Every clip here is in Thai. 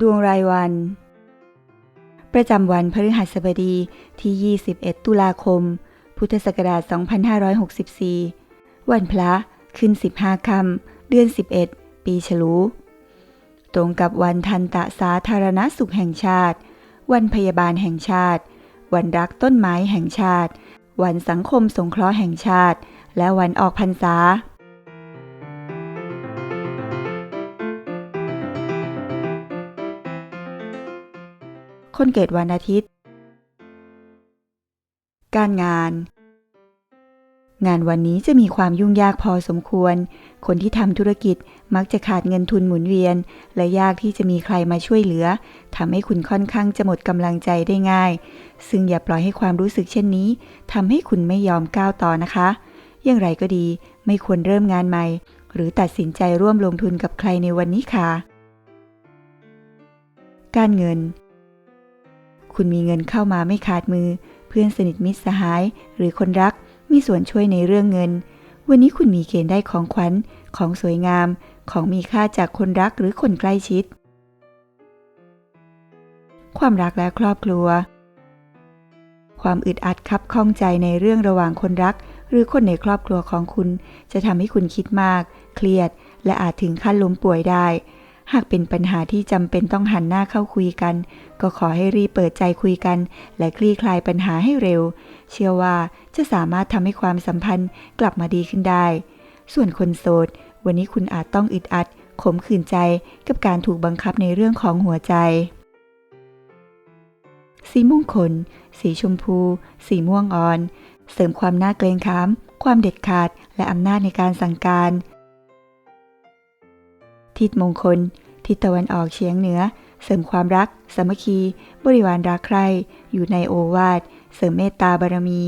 ดวงรายวัน ประจำวันพฤหัสบดีที่ 21 ตุลาคม พุทธศักราช 2564 วันพระขึ้น 15คำเดือน 11 ปีฉลู ตรงกับวันทันตะสาธารณสุขแห่งชาติ วันพยาบาลแห่งชาติ วันรักต้นไม้แห่งชาติ วันสังคมสงเคราะห์แห่งชาติ และวันออกพรรษา คนเกิดวันอาทิตย์ การงาน งานวันนี้จะมีความยุ่งยากพอสมควร คนที่ทำธุรกิจมักจะขาดเงินทุนหมุนเวียน และยากที่จะมีใครมาช่วยเหลือทำให้คุณค่อนข้างจะหมดกำลังใจได้ง่าย ซึ่งอย่าปล่อยให้ความรู้สึกเช่นนี้ทำให้คุณไม่ยอมก้าวต่อนะคะ อย่างไรก็ดีไม่ควรเริ่มงานใหม่ หรือตัดสินใจร่วมลงทุนกับใครในวันนี้ค่ะการเงิน คุณมีเงินเข้ามาไม่ขาดมือ เพื่อนสนิทมิตรสหาย หรือคนรักมีส่วนช่วยในเรื่องเงิน วันนี้คุณมีเกณฑ์ได้ของขวัญ ของสวยงาม ของมีค่าจากคนรักหรือคนใกล้ชิด ความรักและครอบครัว ความอึดอัดคับข้องใจในเรื่องระหว่างคนรัก หรือคนในครอบครัวของคุณ จะทำให้คุณคิดมาก เครียด และอาจถึงขั้นล้มป่วยได้ หากเป็นปัญหาที่จำเป็นต้องหันหน้าเข้าคุยกัน ก็ขอให้รีบเปิดใจคุยกัน และคลี่คลายปัญหาให้เร็ว เชื่อว่าจะสามารถทำให้ความสัมพันธ์กลับมาดีขึ้นได้ ส่วนคนโสด วันนี้คุณอาจต้องอึดอัด ขมขื่นใจกับการถูกบังคับในเรื่องของหัวใจ สีมงคล สีชมพู สีม่วงอ่อน เสริมความน่าเกรงขาม ความเด็ดขาด และอำนาจในการสั่งการทิศมงคล ทิศตะวันออกเฉียงเหนือ เสริมความรัก สามัคคี บริวารรักใคร่อยู่ในโอวาท เสริมเมตตาบารมี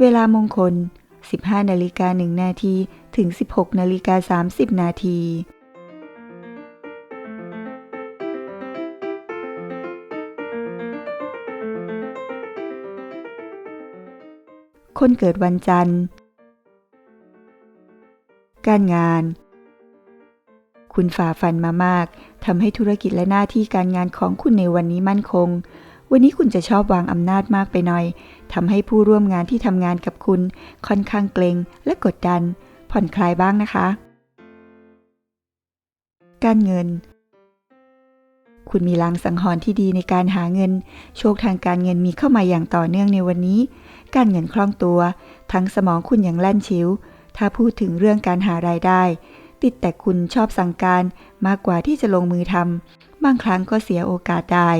เวลามงคล 15 นาฬิกา 1 นาที ถึง 16 นาฬิกา 30 นาทีคนเกิดวันจันทร์ การงาน คุณฝ่าฟันมามากทำให้ธุรกิจและหน้าที่การงานของคุณในวันนี้มั่นคง วันนี้คุณจะชอบวางอำนาจมากไปหน่อยทำให้ผู้ร่วมงานที่ทำงานกับคุณ ค่อนข้างเกรงและกดดัน ผ่อนคลายบ้างนะคะ การเงิน คุณมีลางสังหรณ์ที่ดีในการหาเงิน โชคทางการเงินมีเข้ามาอย่างต่อเนื่องในวันนี้ การเงินคล่องตัว ทั้งสมองคุณอย่างแล่นชิวถ้าพูดถึงเรื่องการหารายได้ ติดแต่คุณชอบสั่งการมากกว่าที่จะลงมือทำบางครั้งก็เสียโอกาสได้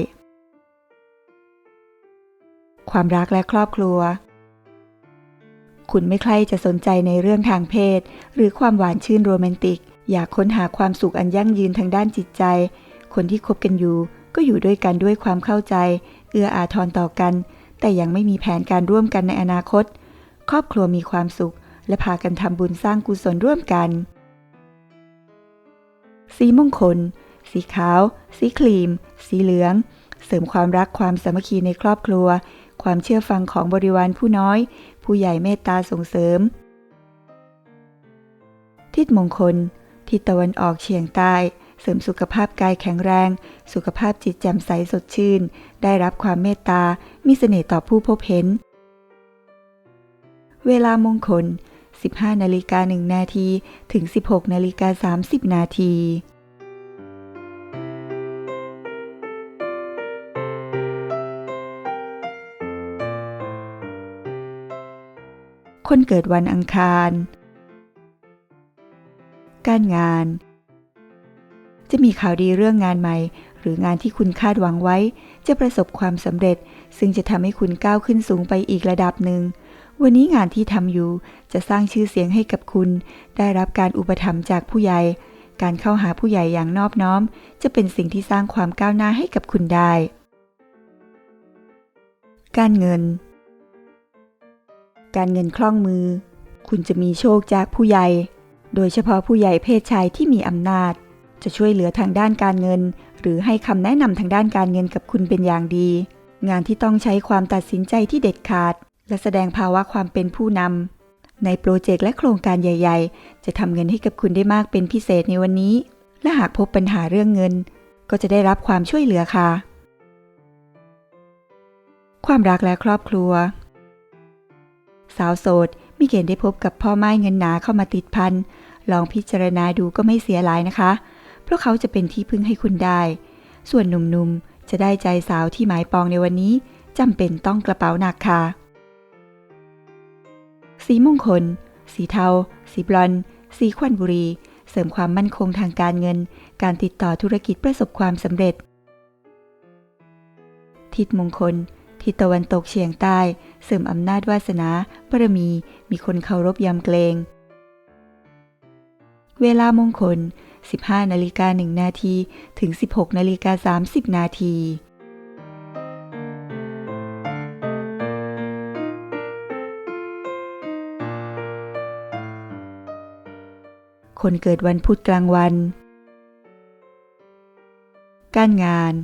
ความรักและครอบครัว คุณไม่ใคร่จะสนใจในเรื่องทางเพศ หรือความหวานชื่นโรแมนติก อยากค้นหาความสุขอันยั่งยืนทางด้านจิตใจ คนที่คบกันอยู่ก็อยู่ด้วยกันด้วยความเข้าใจ เอื้ออาทรต่อกัน แต่ยังไม่มีแผนการร่วมกันในอนาคต ครอบครัวมีความสุข และพากันทำบุญสร้างกุศลร่วมกัน สีมงคล สีขาว สีครีม สีเหลือง เสริมความรักความสามัคคีในครอบครัว ความเชื่อฟังของบริวารผู้น้อย ผู้ใหญ่เมตตาส่งเสริม ทิศมงคล ทิศตะวันออกเฉียงใต้ เสริมสุขภาพกายแข็งแรง สุขภาพจิตแจ่มใสสดชื่น ได้รับความเมตตา มีเสน่ห์ต่อผู้พบเห็น เวลามงคล 15นาฬิกา1นาทีถึง 16นาฬิกา30 นาทีคนเกิดวันอังคาร การงาน จะมีข่าวดีเรื่องงานใหม่ หรืองานที่คุณคาดหวังไว้ จะประสบความสำเร็จ ซึ่งจะทำให้คุณก้าวขึ้นสูงไปอีกระดับหนึ่ง วันนี้งานที่ทำอยู่จะสร้างชื่อเสียงให้กับคุณ ได้รับการอุปถัมภ์จากผู้ใหญ่ การเข้าหาผู้ใหญ่อย่างนอบน้อม จะเป็นสิ่งที่สร้างความก้าวหน้าให้กับคุณได้ การเงิน การเงินคล่องมือ คุณจะมีโชคจากผู้ใหญ่ โดยเฉพาะผู้ใหญ่เพศชายที่มีอำนาจ จะช่วยเหลือทางด้านการเงิน หรือให้คำแนะนำทางด้านการเงินกับคุณเป็นอย่างดี งานที่ต้องใช้ความตัดสินใจที่เด็ดขาด และแสดงภาวะความเป็นผู้นำในโปรเจกต์และโครงการใหญ่ ๆ จะทำเงินให้กับคุณได้มากเป็นพิเศษในวันนี้ และหากพบปัญหาเรื่องเงิน ก็จะได้รับความช่วยเหลือค่ะ ความรักและครอบครัว สาวโสดมีเกณฑ์ได้พบกับพ่อไม้เงินหนาเข้ามาติดพันลองพิจารณาดูก็ไม่เสียหลายนะคะ เพราะเขาจะเป็นที่พึ่งให้คุณได้ ส่วนหนุ่มๆจะได้ใจสาวที่หมายปองในวันนี้จำเป็นต้องกระเป๋าหนักค่ะ สีมงคล สีเทา สีบลอน สีควันบุรี เสริมความมั่นคงทางการเงิน การติดต่อธุรกิจประสบความสำเร็จ ทิศมงคล ทิศตะวันตกเฉียงใต้ เสริมอำนาจวาสนาบารมี มีคนเคารพยำเกรง เวลามงคล 15 นาฬิกา1นาทีถึง 16 นาฬิกา30 นาที คนเกิดวันพุธกลางวัน การงาน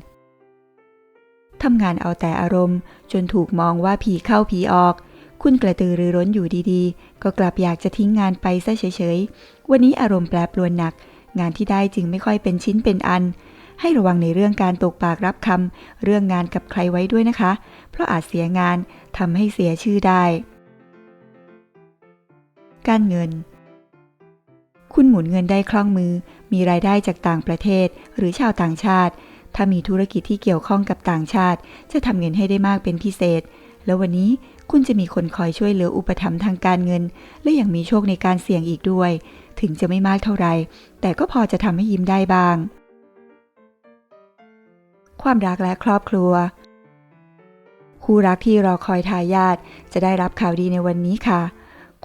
ทำงานเอาแต่อารมณ์ จนถูกมองว่าผีเข้าผีออก คุณกระตือรือร้นอยู่ดีๆ ก็กลับอยากจะทิ้งงานไปซะเฉยๆ วันนี้อารมณ์แปรปรวนหนัก งานที่ได้จึงไม่ค่อยเป็นชิ้นเป็นอัน ให้ระวังในเรื่องการตกปากรับคำเรื่องงานกับใครไว้ด้วยนะคะ เพราะอาจเสียงานทำให้เสียชื่อได้ การเงิน คุณหมุนเงินได้คล่องมือ มีรายได้จากต่างประเทศ หรือชาวต่างชาติ ถ้ามีธุรกิจที่เกี่ยวข้องกับต่างชาติ จะทำเงินให้ได้มากเป็นพิเศษ แล้ววันนี้คุณจะมีคนคอยช่วยเหลืออุปถัมภ์ทางการเงิน และยังมีโชคในการเสี่ยงอีกด้วย ถึงจะไม่มากเท่าไหร่แต่ก็พอจะทำให้ยิ้มได้บ้าง ความรักและครอบครัว คู่รักที่รอคอยทายาทจะได้รับข่าวดีในวันนี้ค่ะ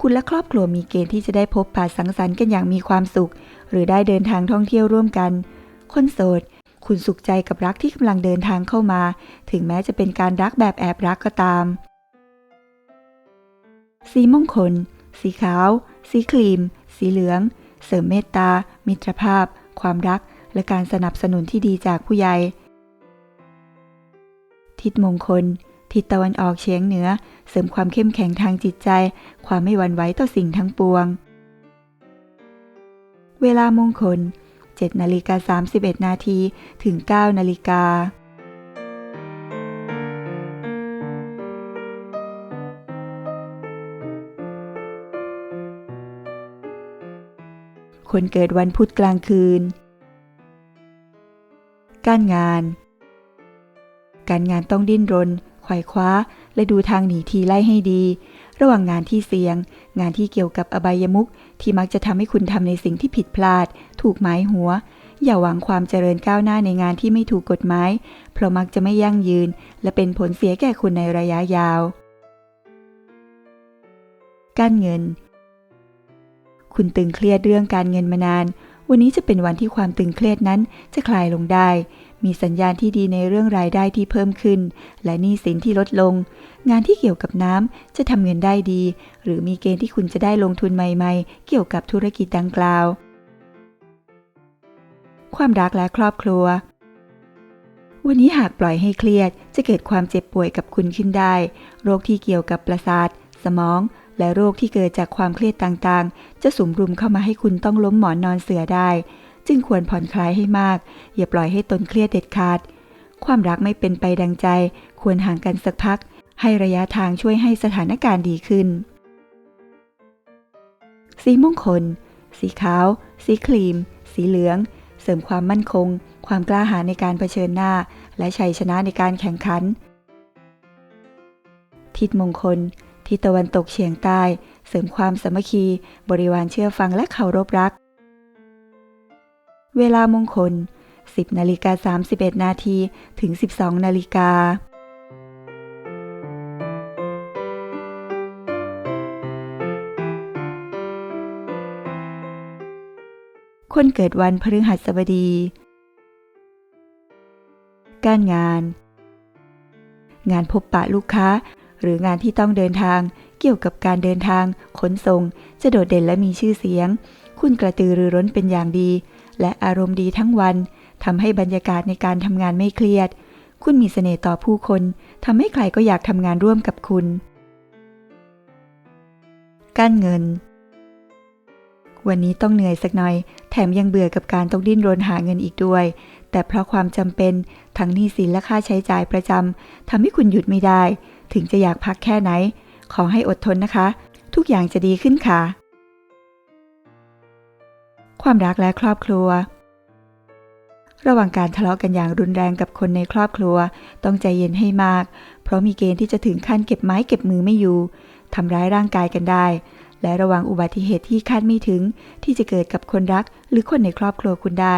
คุณและครอบครัวมีเกณฑ์ที่จะได้พบปะสังสรรค์กันอย่างมีความสุข หรือได้เดินทางท่องเที่ยวร่วมกัน คนโสด คุณสุขใจกับรักที่กำลังเดินทางเข้ามา ถึงแม้จะเป็นการรักแบบแอบรักก็ตาม สีมงคล สีขาว สีครีม สีเหลือง เสริมเมตตา มิตรภาพ ความรัก และการสนับสนุนที่ดีจากผู้ใหญ่ ทิศมงคล ทิศตะวันออกเฉียงเหนือ เสริมความเข้มแข็งทางจิตใจ ความไม่หวั่นไหวต่อสิ่งทั้งปวง เวลามงคล 7นาฬิกา31 นาทีถึง 9 นาฬิกาคนเกิดวันพุธกลางคืน การงาน การงานต้องดิ้นรน ไขว่คว้า และดูทางหนีทีไล่ให้ดี ระหว่างงานที่เสี่ยง งานที่เกี่ยวกับอบายมุขที่มักจะทำให้คุณทำในสิ่งที่ผิดพลาด ถูกหมายหัว อย่าหวังความเจริญก้าวหน้าในงานที่ไม่ถูกกฎหมาย เพราะมักจะไม่ยั่งยืน และเป็นผลเสียแก่คุณในระยะยาว การเงิน คุณตึงเครียดเรื่องการเงินมานาน วันนี้จะเป็นวันที่ความตึงเครียดนั้นจะคลายลงได้ มีสัญญาณที่ดีในเรื่องรายได้ที่เพิ่มขึ้น และหนี้สินที่ลดลง งานที่เกี่ยวกับน้ำจะทำเงินได้ดี หรือมีเกณฑ์ที่คุณจะได้ลงทุนใหม่ ๆ เกี่ยวกับธุรกิจดังกล่าว ความรักและครอบครัว วันนี้หากปล่อยให้เครียด จะเกิดความเจ็บป่วยกับคุณขึ้นได้ โรคที่เกี่ยวกับประสาท สมอง และโรคที่เกิดจากความเครียดต่างๆ จะสุมรุมเข้ามาให้คุณต้องล้มหมอนนอนเสือได้ จึงควรผ่อนคลายให้มาก อย่าปล่อยให้ตนเครียดเด็ดขาด ความรักไม่เป็นไปดังใจ ควรห่างกันสักพัก ให้ระยะทางช่วยให้สถานการณ์ดีขึ้น สีมงคล สีขาว สีครีม สีเหลือง เสริมความมั่นคง ความกล้าหาญในการเผชิญหน้า และชัยชนะในการแข่งขัน ทิศมงคล ทิศตะวันตกเฉียงใต้ เสริมความสามัคคี บริวารเชื่อฟังและเคารพรัก เวลามงคล 10นาฬิกา31 นาทีถึง 12นาฬิกาคนเกิดวันพฤหัสบดี การงาน งานพบปะลูกค้า หรืองานที่ต้องเดินทาง เกี่ยวกับการเดินทาง ขนส่ง จะโดดเด่นและมีชื่อเสียง คุณกระตือรือร้นเป็นอย่างดี และอารมณ์ดีทั้งวันทำให้บรรยากาศในการทำงานไม่เครียด คุณมีเสน่ห์ต่อผู้คนทำให้ใครก็อยากทำงานร่วมกับคุณ การเงิน วันนี้ต้องเหนื่อยสักหน่อย แถมยังเบื่อกับการต้องดิ้นรนหาเงินอีกด้วย แต่เพราะความจำเป็นทั้งหนี้สินและค่าใช้จ่ายประจำทำให้คุณหยุดไม่ได้ ถึงจะอยากพักแค่ไหน ขอให้อดทนนะคะ ทุกอย่างจะดีขึ้นค่ะ ความรักและครอบครัว ระหว่างการทะเลาะกันอย่างรุนแรงกับคนในครอบครัว ต้องใจเย็นให้มาก เพราะมีเกณฑ์ที่จะถึงขั้นเก็บไม้เก็บมือไม่อยู่ทำร้ายร่างกายกันได้ และระวังอุบัติเหตุที่คาดไม่ถึง ที่จะเกิดกับคนรัก หรือคนในครอบครัวคุณได้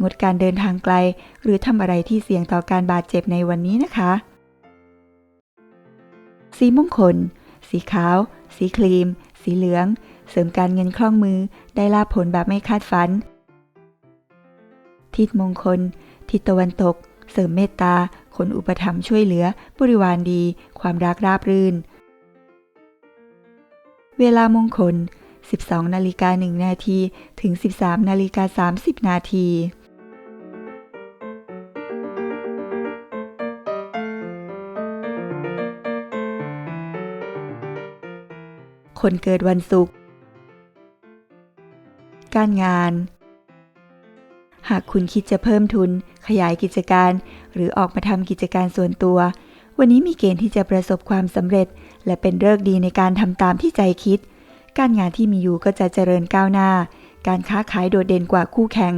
งดการเดินทางไกล หรือทำอะไรที่เสี่ยงต่อการบาดเจ็บในวันนี้นะคะ สีมงคล สีขาว สีครีม สีเหลือง เสริมการเงินคล่องมือได้ลาผลแบบไม่คาดฝัน ทิศมงคล ทิศตะวันตก เสริมเมตตา คนอุปถัมภ์ช่วยเหลือ บริวารดี ความรักราบรื่น เวลามงคล 12 นาฬิกา 1 นาที ถึง 13 นาฬิกา 30 นาทีคนเกิดวันศุกร์ การงาน หากคุณคิดจะเพิ่มทุน ขยายกิจการ หรือออกมาทำกิจการส่วนตัว วันนี้มีเกณฑ์ที่จะประสบความสำเร็จ และเป็นเลิกดีในการทำตามที่ใจคิด การงานที่มีอยู่ก็จะเจริญก้าวหน้า การค้าขายโดดเด่นกว่าคู่แข่ง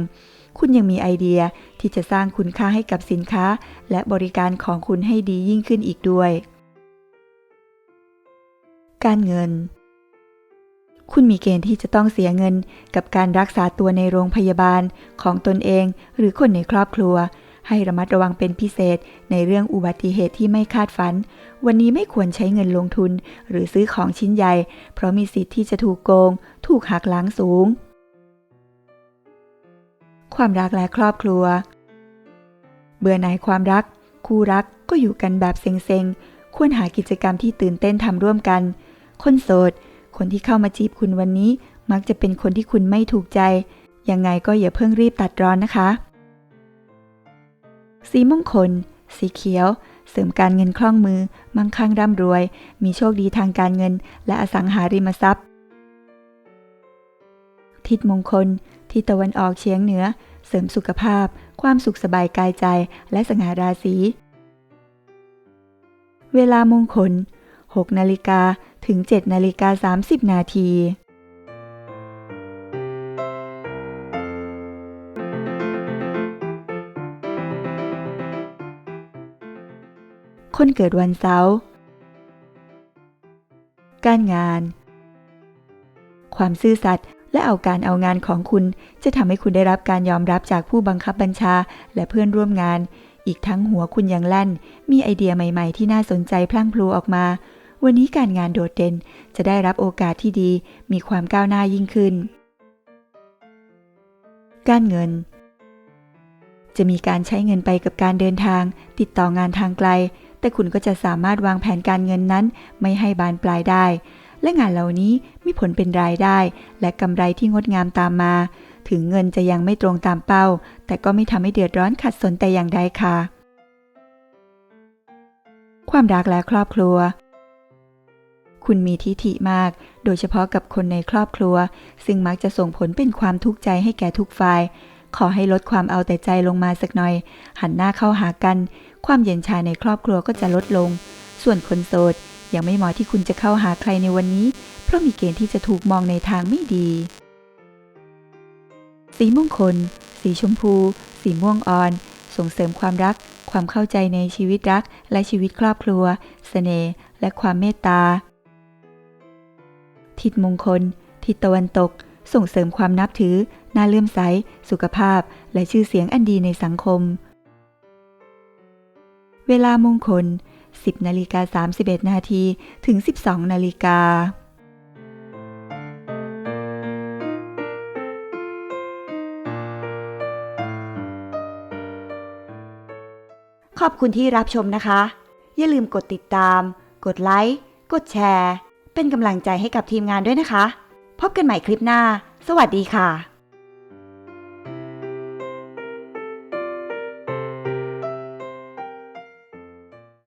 คุณยังมีไอเดียที่จะสร้างคุณค่าให้กับสินค้า และบริการของคุณให้ดียิ่งขึ้นอีกด้วย การเงิน คุณมีเกณฑ์ที่จะต้องเสียเงินกับการรักษาตัวในโรงพยาบาลของตนเอง หรือคนในครอบครัว ให้ระมัดระวังเป็นพิเศษในเรื่องอุบัติเหตุที่ไม่คาดฝัน วันนี้ไม่ควรใช้เงินลงทุน หรือซื้อของชิ้นใหญ่ เพราะมีสิทธิ์ที่จะถูกโกง ถูกหักล้างสูง ความรักและครอบครัว เบื่อหน่ายความรัก คู่รักก็อยู่กันแบบเซ็งๆควรหากิจกรรมที่ตื่นเต้นทำร่วมกัน คนโสด คนที่เข้ามาจีบคุณวันนี้ มักจะเป็นคนที่คุณไม่ถูกใจ ยังไงก็อย่าเพิ่งรีบตัดร้อนนะคะ สีมงคล สีเขียว เสริมการเงินคล่องมือ มั่งคั่งร่ำรวย มีโชคดีทางการเงิน และอสังหาริมทรัพย์ ทิศมงคลทิศตะวันออกเฉียงเหนือ เสริมสุขภาพ ความสุขสบายกายใจ และสง่าราศีเวลามงคล 6 นาฬิกา ถึง 7 นาฬิกา 30 นาที คนเกิดวันเสาร์ การงาน ความซื่อสัตย์และเอาการเอางานของคุณจะทำให้คุณได้รับการยอมรับจากผู้บังคับบัญชาและเพื่อนร่วมงาน อีกทั้งหัวคุณยังแล่น มีไอเดียใหม่ ๆ ที่น่าสนใจพลั่งพลูออกมา วันนี้การงานโดดเด่นจะได้รับโอกาสที่ดีมีความก้าวหน้ายิ่งขึ้น การเงิน จะมีการใช้เงินไปกับการเดินทาง ติดต่องานทางไกล แต่คุณก็จะสามารถวางแผนการเงินนั้น ไม่ให้บานปลายได้ และงานเหล่านี้มีผลเป็นรายได้ และกำไรที่งดงามตามมา ถึงเงินจะยังไม่ตรงตามเป้า แต่ก็ไม่ทำให้เดือดร้อนขัดสนแต่อย่างใดค่ะความรักและครอบครัว คุณมีทิฐิมาก โดยเฉพาะกับคนในครอบครัว ซึ่งมักจะส่งผลเป็นความทุกข์ใจให้แก่ทุกฝ่าย ขอให้ลดความเอาแต่ใจลงมาสักหน่อย หันหน้าเข้าหากัน ความเย็นชาในครอบครัวก็จะลดลง ส่วนคนโสดยังไม่เหมาะที่คุณจะเข้าหาใครในวันนี้ เพราะมีเกณฑ์ที่จะถูกมองในทางไม่ดี สีมงคล สีชมพู สีม่วงอ่อน ส่งเสริมความรัก ความเข้าใจในชีวิตรัก และชีวิตครอบครัวเสน่ห์และความเมตตา ทิศมงคล ทิศตะวันตก ส่งเสริมความนับถือ น่าเลื่อมใส สุขภาพ และชื่อเสียงอันดีในสังคม เวลามงคล 10นาฬิกา31นาทีถึง 12นาฬิกาขอบคุณที่รับชมนะคะ อย่าลืมกดติดตาม กดไลค์ กดแชร์ เป็นกำลังใจให้กับทีมงานด้วยนะคะ พบกันใหม่คลิปหน้า สวัสดีค่ะ